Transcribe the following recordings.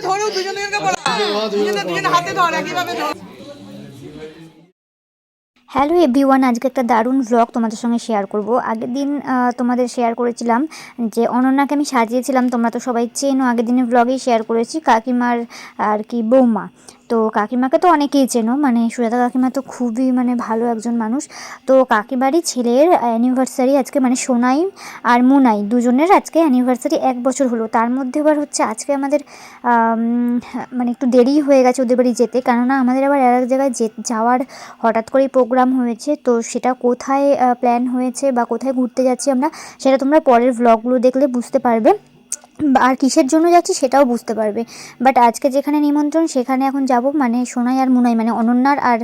ধরো এভি দুজনকে পড়া। দুজনে দুজনে হাতে ধর একইভাবে ধর। হ্যালো এভরিওয়ান আজকে একটা দারুণ ব্লগ তোমাদের সঙ্গে শেয়ার করব। আগের দিন আহ, তোমাদের শেয়ার করেছিলাম যে অনন্যাকে আমি সাজিয়েছিলাম তোমরা তো সবাই চেনো আগের দিনের ব্লগেই শেয়ার করেছি কাকিমার আর কি বৌমা। তো কাকিমাকে তো অনেকেই চেনো মানে সুজাতা কাকিমা তো খুবই মানে ভালো একজন মানুষ। তো কাকিমারই ছেলের অ্যানিভার্সারি আজকে মানে সোনাই আর মুনাই দুজনের আজকে অ্যানিভার্সারি এক বছর হলো। তার মধ্যে আবার হচ্ছে আজকে আমাদের মানে একটু দেরি হয়ে গেছে ওদের বাড়ি যেতে, কেননা আমাদের আবার এক জায়গায় যে, যাওয়ার হঠাৎ করেই প্রোগ্রাম হয়েছে। তো সেটা কোথায় প্ল্যান হয়েছে বা কোথায় ঘুরতে যাচ্ছি আমরা, সেটা তোমরা পরের ভ্লগগুলো দেখলে বুঝতে পারবে। আর কিসের জন্য যাচ্ছি সেটাও বুঝতে পারবে। বাট আজকে যেখানে নিমন্ত্রণ, সেখানে এখন যাব মানে সোনাই আর মুনাই মানে অনন্যার আর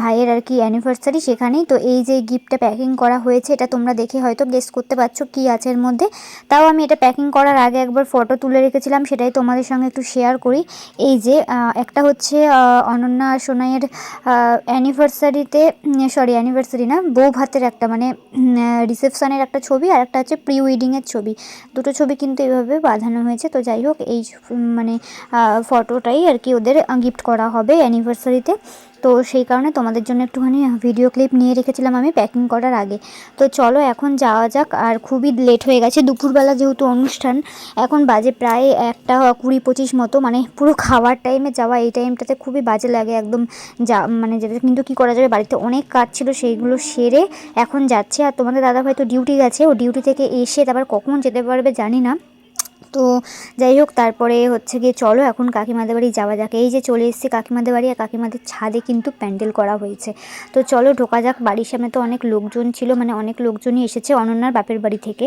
ভাইয়ের আর কি অ্যানিভার্সারি সেখানেই। তো এই যে গিফটটা প্যাকিং করা হয়েছে, এটা তোমরা দেখে হয়তো গেস করতে পারছ কী আছে এর মধ্যে। তাও আমি এটা প্যাকিং করার আগে একবার ফটো তুলে রেখেছিলাম, সেটাই তোমাদের সঙ্গে একটু শেয়ার করি। এই যে একটা হচ্ছে অনন্যা আর সোনাইয়ের অ্যানিভার্সারিতে সরি অ্যানিভার্সারি না, বউ ভাতের একটা মানে রিসেপশনের একটা ছবি, আর একটা হচ্ছে প্রি ওয়েডিংয়ের ছবি। দুটো ছবি কিন্তু এইভাবে বাঁধানো হয়েছে। তো যাই হোক, এই মানে ফটোটাই আর কি ওদের গিফট করা হবে অ্যানিভার্সারিতে তো। সেই কারণে তোমাদের জন্য একটুখানি ভিডিও ক্লিপ নিয়ে রেখেছিলাম আমি প্যাকিং করার আগে। তো চলো এখন যাওয়া যাক, আর খুবই লেট হয়ে গেছে। দুপুরবেলা যেহেতু অনুষ্ঠান, এখন বাজে প্রায় একটা কুড়ি পঁচিশ মতো মানে পুরো খাওয়ার টাইমে যাওয়া, এই টাইমটাতে খুবই বাজে লাগে একদম যা মানে যেটা কিন্তু কী করা যাবে, বাড়িতে অনেক কাজ ছিল সেইগুলো সেরে এখন যাচ্ছে। আর তোমাদের দাদাভাই তো ডিউটি গেছে, ও ডিউটি থেকে এসে তারপর কখন যেতে পারবে জানি না। তো যাই হোক তারপরে হচ্ছে গিয়ে চলো এখন কাকিমাদের বাড়ি যাওয়া যাক। এই যে চলে এসেছি কাকিমাদের বাড়ি আর কাকিমাদের ছাদে কিন্তু প্যান্ডেল করা হয়েছে। তো চলো ঢোকা যাক বাড়ির সামনে তো অনেক লোকজন ছিল মানে অনেক লোকজনই এসেছে অনন্যার বাপের বাড়ি থেকে।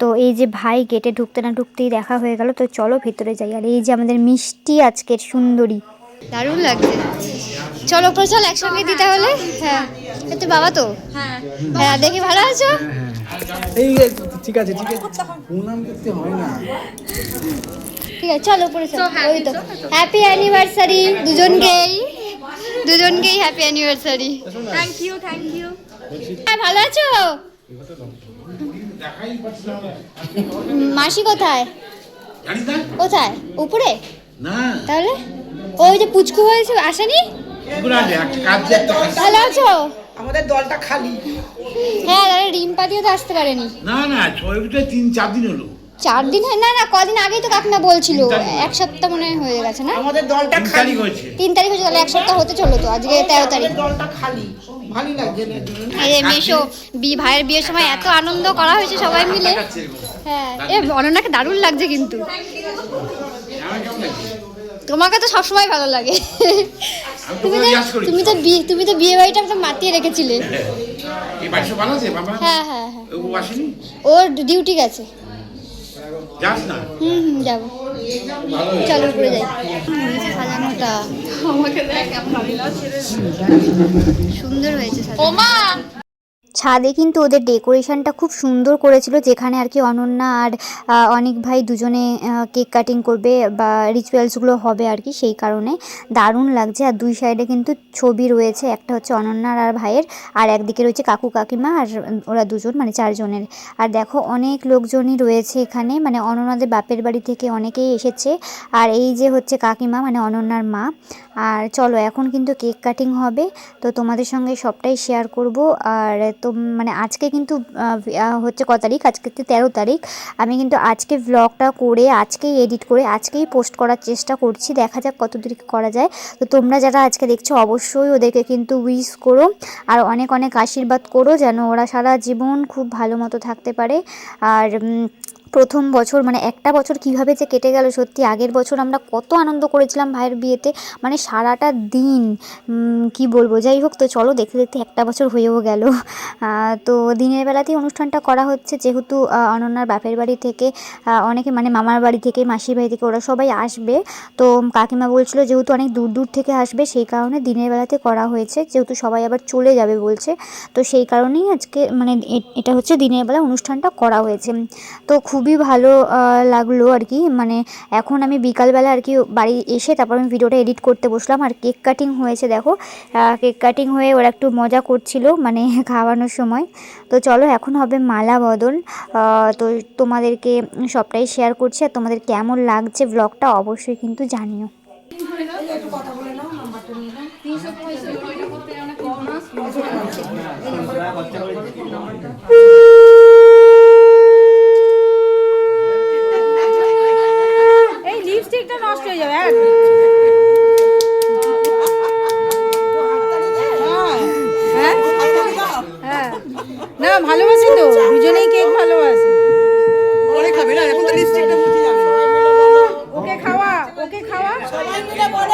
তো এই যে ভাই গেটে ঢুকতে না ঢুকতেই দেখা হয়ে গেল তো চলো ভেতরে যাই। আর এই যে আমাদের মিষ্টি আজকের সুন্দরী। দারুণ লাগছে। চলো ওপরে চল একসঙ্গে দিতে হলে হ্যাঁ। তো বাবা তো? হ্যাঁ। দেখি ভালো আছো? এই ঠিক আছে ঠিক আছে। প্রণাম করতে হয় না। ঠিক আছে চলো উপরে চল। ওই তো। হ্যাপি অ্যানিভার্সারি দুজনকেই। দুজনকেই happy anniversary thank you thank you হ্যাঁ ভালো আছো? মাসি কোথায়? কোথায়? উপরে? না। তাহলে? ওই যে পুচকু হয়েছে আসেনি? ভালো আছো? আমাদের দলটা খালি। হ্যাঁ তাহলে রিম্পা দিও তো আসতে পারেনি। না না ছয়টা তিন চার দিন হলো। চার দিন না না কদিন আগেই তো কাকিমা বলছিল। এক সপ্তাহ মনে হয় হয়ে গেছে না? আমাদের দলটা তিন খালি। তারিখ হয়েছে। তিন তারিখ হয়েছে তাহলে এক সপ্তাহ হতে চলল তো আজকে তেরো তারিখ। আমাদের দলটা খালি। এই মেশো বি ভাইয়ের বিয়ের সময় এত আনন্দ করা হয়েছে সবাই মিলে। হ্যাঁ এ অনন্যাকে দারুণ লাগছে কিন্তু। তোমাকে তো সবসময় ভালো লাগে। তুমি তো তুমি তো বিয়ে তুমি তো বিয়ে বাড়িটা একদম মাতিয়ে রেখেছিলে। হ্যাঁ হ্যাঁ হ্যাঁ। ওর ডিউটি গেছে হুম হুম যাব। চলো উপরে যাই। হয়েছে সাজানোটা। সুন্দর হয়েছে সাজানো। ছাদে কিন্তু ওদের ডেকোরেশনটা খুব সুন্দর করেছিল, যেখানে আর কি অনন্যা আর অনেক ভাই দুজনে কেক কাটিং করবে বা রিচুয়ালসগুলো হবে আর কি সেই কারণে। দারুণ লাগছে। আর দুই সাইডে কিন্তু ছবি রয়েছে, একটা হচ্ছে অনন্যার আর ভাইয়ের, আর একদিকে রয়েছে কাকু, কাকিমা আর ওরা দুজন মানে চারজনের। আর দেখো অনেক লোকজনই রয়েছে এখানে মানে অনন্যাদের বাপের বাড়ি থেকে অনেকেই এসেছে। আর এই যে হচ্ছে কাকিমা মানে অনন্যার মা আর চলো, এখন কিন্তু কেক কাটিং হবে, তো তোমাদের সঙ্গে সবটাই শেয়ার করব। আর তো মানে আজকে কিন্তু হচ্ছে ক তারিখ? আজকে তেরো তারিখ। আমি কিন্তু আজকে ভ্লগটা করে, আজকেই এডিট করে, আজকেই পোস্ট করার চেষ্টা করছি। দেখা যাক কত দূর কি করা যায়। তো তোমরা যারা আজকে দেখছ, অবশ্যই ওদেরকে কিন্তু উইশ করো। আর অনেক অনেক আশীর্বাদ করো, যেন ওরা সারা জীবন খুব ভালো মতো থাকতে পারে। আর প্রথম বছর মানে একটা বছর কীভাবে যে কেটে গেল, সত্যি আগের বছর আমরা কত আনন্দ করেছিলাম ভাইয়ের বিয়েতে। মানে সারাটা দিন কি বলব? যাই হোক তো, চলো দেখতে দেখতে একটা বছর হয়েও গেল। তো দিনের বেলাতেই অনুষ্ঠানটা করা হচ্ছে, যেহেতু অনন্যার বাপের বাড়ি থেকে অনেকে মানে মামার বাড়ি থেকে, মাসির বাড়ি থেকে ওরা সবাই আসবে। তো কাকিমা বলছিল যেহেতু অনেক দূর দূর থেকে আসবে, সেই কারণে দিনের বেলাতে করা হয়েছে, যেহেতু সবাই আবার চলে যাবে বলছে। তো সেই কারণেই আজকে মানে এটা হচ্ছে দিনের বেলা অনুষ্ঠানটা করা হয়েছে। তো খুব খুবই ভালো লাগল আর কি মানে এখন আমি বিকালবেলা আর কি বাড়ি এসে তারপর আমি ভিডিওটা এডিট করতে বসলাম। আর কেক কাটিং হয়েছে, দেখো। কেক কাটিং হয়ে ওরা একটু মজা করছিল মানে খাওয়ানোর সময়। তো চলো, এখন হবে মালা বদল। তো তোমাদেরকে সবটাই শেয়ার করছি। আর তোমাদের কেমন লাগছে ব্লগটা অবশ্যই কিন্তু জানিও। এই লিপস্টিকটা নষ্ট হয়ে যাবে হ্যাঁ হ্যাঁ? হ্যাঁ না ভালোবাসে তো দুজনেই কেক ভালোবাসে পরে খাবে না এখন তো লিপস্টিকটা মুছে যাবে ওকে খাওয়া ওকে খাওয়া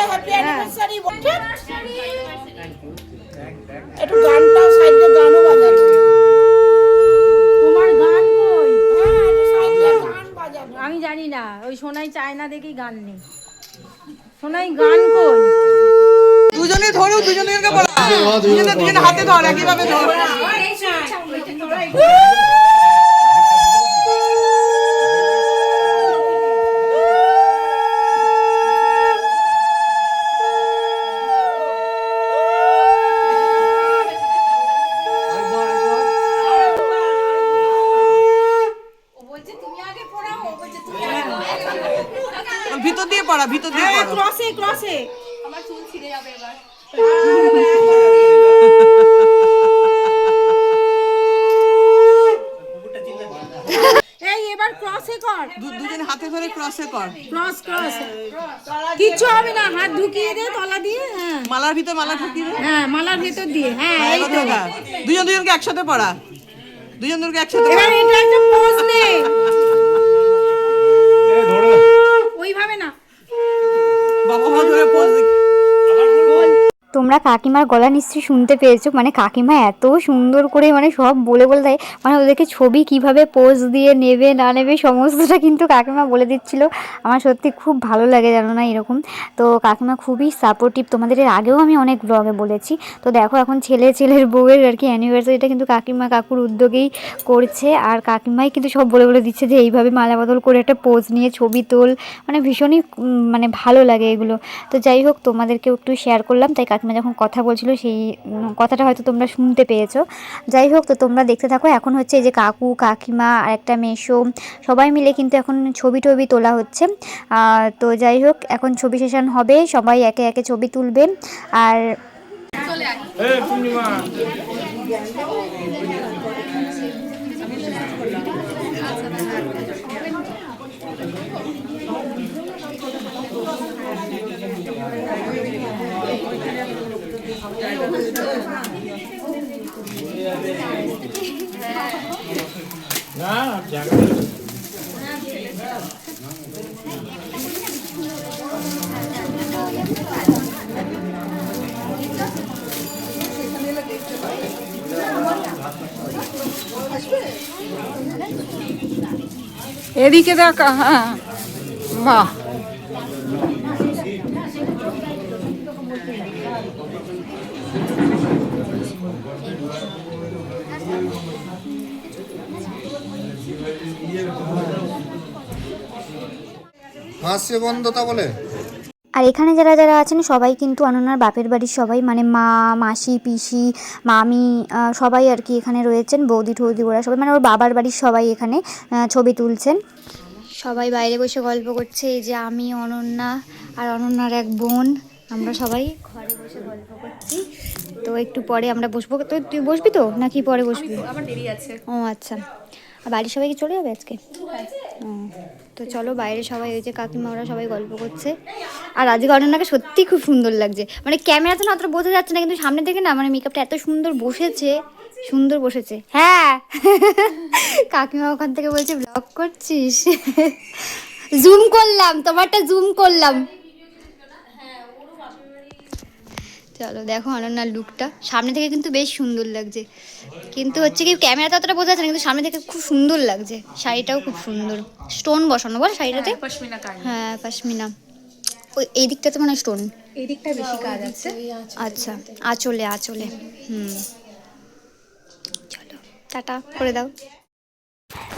একটু গানটাও সাইডে গানও বাজাবে। তোমার গান কই? হ্যাঁ আমি জানি না ওই সোনাই চায় না দেখি গান নেই। সোনাই গান কই? দুজনে ধরো দুজনকে বলা। দুজনে দুজনে হাতে ধর একইভাবে ধর ভিতর দিয়ে পড়া ভিতর দিয়ে পড়া ক্রসে ক্রসে এই এবার ক্রসে কর। দু- দুজনে হাতে ধরে ক্রসে কর। ক্রস ক্রস কিচ্ছু হবে না হাত ঢুকিয়ে দে তলা দিয়ে হ্যাঁ। মালার ভিতর মালা ঢুকিয়ে দে। হ্যাঁ মালার ভেতর দিয়ে হ্যাঁ এই তো দুজন দুজনকে একসাথে পড়া। দুজন দুজনকে একসাথে এবার এটা একটা পোজ নে ওইভাবে না বাবা মা ধরে পোজ তোমরা কাকিমার গলা নিশ্চয়ই শুনতে পেয়েছ। মানে কাকিমা এত সুন্দর করে মানে সব বলে বলে দেয়। মানে ওদেরকে ছবি কীভাবে পোজ দিয়ে নেবে, না নেবে, সমস্তটা কিন্তু কাকিমা বলে দিচ্ছিল। আমার সত্যি খুব ভালো লাগে জানো না এরকম। তো কাকিমা খুবই সাপোর্টিভ তোমাদের এর আগেও আমি অনেক ব্লগে বলেছি। তো দেখো এখন ছেলে ছেলের বউয়ের আর কি অ্যানিভার্সারিটা কিন্তু কাকিমা কাকুর উদ্যোগেই করছে। আর কাকিমাই কিন্তু সব বলে বলে দিচ্ছে যে এইভাবে মালা বদল করে একটা পোজ নিয়ে ছবি তোল। মানে ভীষণই মানে ভালো লাগে এগুলো। তো যাই হোক, তোমাদেরকেও একটু শেয়ার করলাম। তাই কাকিমা যখন কথা বলছিল সেই কথাটা হয়তো তোমরা শুনতে পেয়েছ। যাই হোক তো তোমরা দেখতে থাকো এখন হচ্ছে এই যে কাকু কাকিমা আর একটা মেশো সবাই মিলে কিন্তু এখন ছবি টবি তোলা হচ্ছে। তো যাই হোক এখন ছবি সেশন হবে সবাই একে একে ছবি তুলবে। আর এদিকে দেখ হ্যাঁ বাহ বন্ধতা বলে। আর এখানে যারা যারা আছেন সবাই কিন্তু অনন্যার বাপের বাড়ির সবাই মানে মা মাসি পিসি মামি সবাই আর কি এখানে রয়েছেন বৌদি ঠৌদি ওরা সবাই মানে ওর বাবার বাড়ির সবাই এখানে ছবি তুলছেন। সবাই বাইরে বসে গল্প করছে এই যে আমি অনন্যা আর অনন্যার এক বোন আমরা সবাই ঘরে বসে গল্প করছি। তো একটু পরে আমরা বসবো। তো তুই বসবি তো? নাকি পরে বসবি? আমার দেরি আছে। ও আচ্ছা। আর বাড়ির সবাই কি চলে যাবে আজকে? তো চলো বাইরে সবাই ওই যে কাকিমা ওরা সবাই গল্প করছে। আর আজকে অনন্যাকে সত্যি খুব সুন্দর লাগছে। মানে ক্যামেরাতে না অতটা বোঝা যাচ্ছে না কিন্তু সামনে থেকে না মানে মেকআপটা এত সুন্দর বসেছে। সুন্দর বসেছে। হ্যাঁ। কাকিমা ওখান থেকে বলছে ব্লগ করছিস? জুম করলাম তোমারটা জুম করলাম। চলো দেখো অনন্যার লুকটা সামনে থেকে কিন্তু বেশ সুন্দর লাগছে। কিন্তু হচ্ছে কি ক্যামেরাতে অতটা বোঝা যাচ্ছে না কিন্তু সামনে থেকে খুব সুন্দর লাগছে। শাড়িটাও খুব সুন্দর। স্টোন বসানো বল শাড়িটাতে? হ্যাঁ পশমিনা ওই এই দিকটাতে মানে স্টোন এই দিকটা বেশি কাজ আছে। আচ্ছা আঁচলে আঁচলে। হুম। চলো টাটা করে দাও।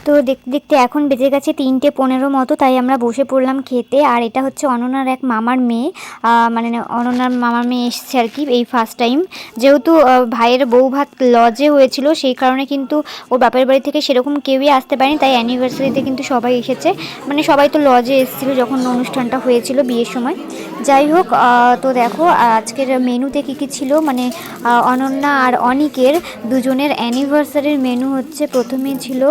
তো দেখতে দেখতে এখন বেজে গেছে তিনটে পনেরো মতো, তাই আমরা বসে পড়লাম খেতে। আর এটা হচ্ছে অননার এক মামার মেয়ে। মানে অননার মামার মেয়ে এসছে আর কি এই ফার্স্ট টাইম যেহেতু ভাইয়ের বউ ভাত লজে হয়েছিল, সেই কারণে কিন্তু ওর বাপের বাড়ি থেকে সেরকম কেউই আসতে পারেনি, তাই অ্যানিভার্সারিতে কিন্তু সবাই এসেছে। মানে সবাই তো লজে এসেছিল যখন অনুষ্ঠানটা হয়েছিল বিয়ের সময়। যাই হোক তো দেখো, আজকের মেনুতে কী কী ছিল? মানে অনন্যা আর অনিকের দুজনের অ্যানিভার্সারির মেনু হচ্ছে প্রথমে ছিল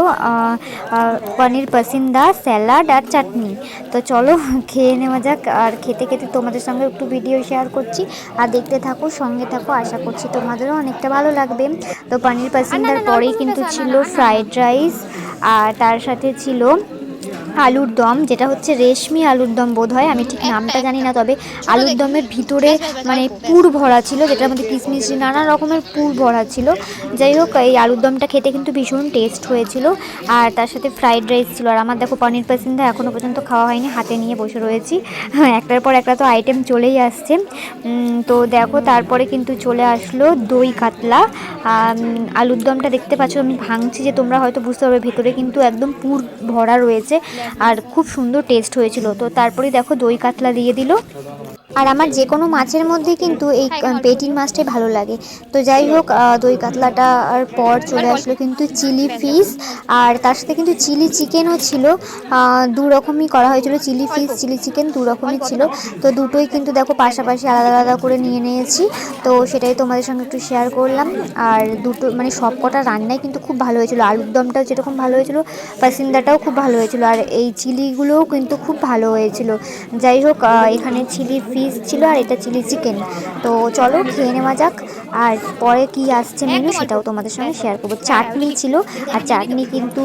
পনির পাসিন্দা স্যালাড আর চাটনি তো চলো খেয়ে নেওয়া যাক আর খেতে খেতে তোমাদের সঙ্গে একটু ভিডিও শেয়ার করছি আর দেখতে থাকো সঙ্গে থাকো আশা করছি তোমাদেরও অনেকটা ভালো লাগবে তো পনির পাসিন্দার পরেই কিন্তু ছিল ফ্রাইড রাইস আর তার সাথে ছিল আলুর দম যেটা হচ্ছে রেশমি আলুর দম বোধ হয় আমি ঠিক নামটা জানি না তবে আলুর দমের ভিতরে মানে পুর ভরা ছিল যেটার মধ্যে কিশমিশ নানা রকমের পুর ভরা ছিল। যাই হোক এই আলুর দমটা খেতে কিন্তু ভীষণ টেস্ট হয়েছিল। আর তার সাথে ফ্রাইড রাইস ছিল। আর আমার দেখো পনির পাসিন্দা এখনও পর্যন্ত খাওয়া হয়নি হাতে নিয়ে বসে রয়েছি। হ্যাঁ একটার পর একটা তো আইটেম চলেই আসছে। তো দেখো তারপরে কিন্তু চলে আসলো দই কাতলা। আলুর দমটা দেখতে পাচ্ছ আমি ভাঙছি যে তোমরা হয়তো বুঝতে পারবে ভেতরে কিন্তু একদম পুর ভরা রয়েছে। আর খুব সুন্দর টেস্ট হয়েছিল। তো তারপরে দেখো দই কাতলা দিয়ে দিল। আর আমার যে কোনো মাছের মধ্যে কিন্তু এই পেটির মাছটাই ভালো লাগে। তো যাই হোক দই কাতলাটা আর পর চলে আসলো কিন্তু চিলি ফিশ। আর তার সাথে কিন্তু চিলি চিকেনও ছিল। দু রকমই করা হয়েছিল। চিলি ফিশ, চিলি চিকেন দু রকমই ছিল। তো দুটোই কিন্তু দেখো পাশাপাশি আলাদা আলাদা করে নিয়ে নিয়েছি। তো সেটাই তোমাদের সঙ্গে একটু শেয়ার করলাম। আর দুটো মানে সব কটা রান্নাই কিন্তু খুব ভালো হয়েছিল। আলুর দমটাও যেরকম ভালো হয়েছিল পাসিন্দাটাও খুব ভালো হয়েছিল। আর এই চিলিগুলোও কিন্তু খুব ভালো হয়েছিল। যাই হোক এখানে চিলি ফিশ ছিল আর এটা চিলি চিকেন। তো চলো খেয়ে নেওয়া যাক। আর পরে কি আসছে মেনু সেটাও তোমাদের সঙ্গে শেয়ার করব। চাটনি ছিল। আর চাটনি কিন্তু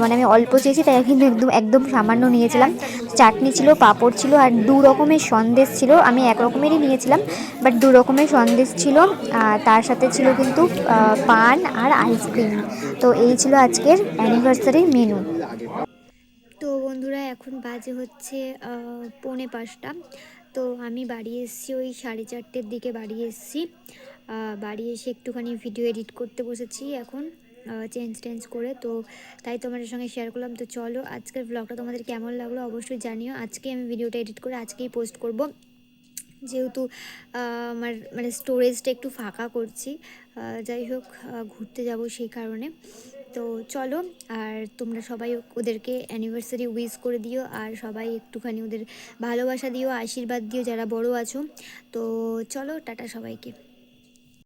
মানে আমি অল্প চেয়েছি, তাই কিন্তু একদম একদম সামান্য নিয়েছিলাম। চাটনি ছিল, পাঁপড় ছিল, আর দু রকমের সন্দেশ ছিল। আমি এক রকমেরই নিয়েছিলাম বাট দু রকমের সন্দেশ ছিল। আর তার সাথে ছিল কিন্তু পান আর আইসক্রিম তো এই ছিল আজকের অ্যানিভার্সারির মেনু তো বন্ধুরা, এখন বাজে হচ্ছে পৌনে পাঁচটা। তো আমি বাড়ি এসেছি ওই সাড়ে চারটের দিকে বাড়ি এসেছি। বাড়ি এসে একটুখানি ভিডিও এডিট করতে বসেছি এখন চেঞ্জ টেঞ্জ করে। তো তাই তোমাদের সঙ্গে শেয়ার করলাম। তো চলো আজকের ব্লগটা তোমাদের কেমন লাগল অবশ্যই জানিও। আজকে আমি ভিডিওটা এডিট করে আজকেই পোস্ট করব। যেহেতু আমার মানে স্টোরেজটা একটু ফাঁকা করছি। যাই হোক ঘুরতে যাব সেই কারণে। তো চলো, আর তোমরা সবাই ওদেরকে অ্যানিভার্সারি উইশ করে দিও, আর সবাই একটুখানি ওদের ভালোবাসা দিও, আশীর্বাদ দিও, যারা বড় আছো। তো চলো, টাটা সবাইকে।